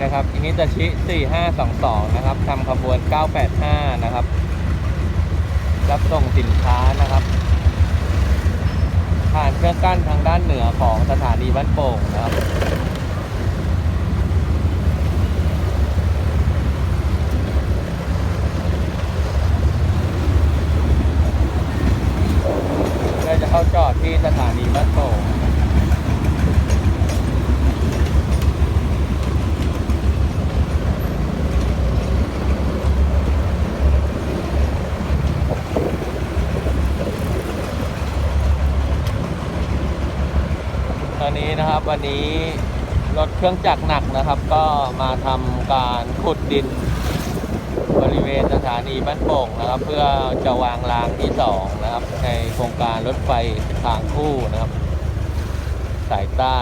ฮิตาชิ 4522 นะครับทำขบวน 985 นะครับ รับส่งสินค้านะครับ ผ่านเครื่องกั้นทางด้านเหนือของสถานีบ้านโป่งนะครับเพื่อจะเข้าจอดที่สถานีบ้านโป่ง อนนี้นะครับวันนี้รถเครื่องจักรหนักนะครับ ก็มาทำการขุดดิน บริเวณสถานีบ้านโป่งนะครับ เพื่อจะวางรางที่สองนะครับ ในโครงการรถไฟทางคู่นะครับ สายใต้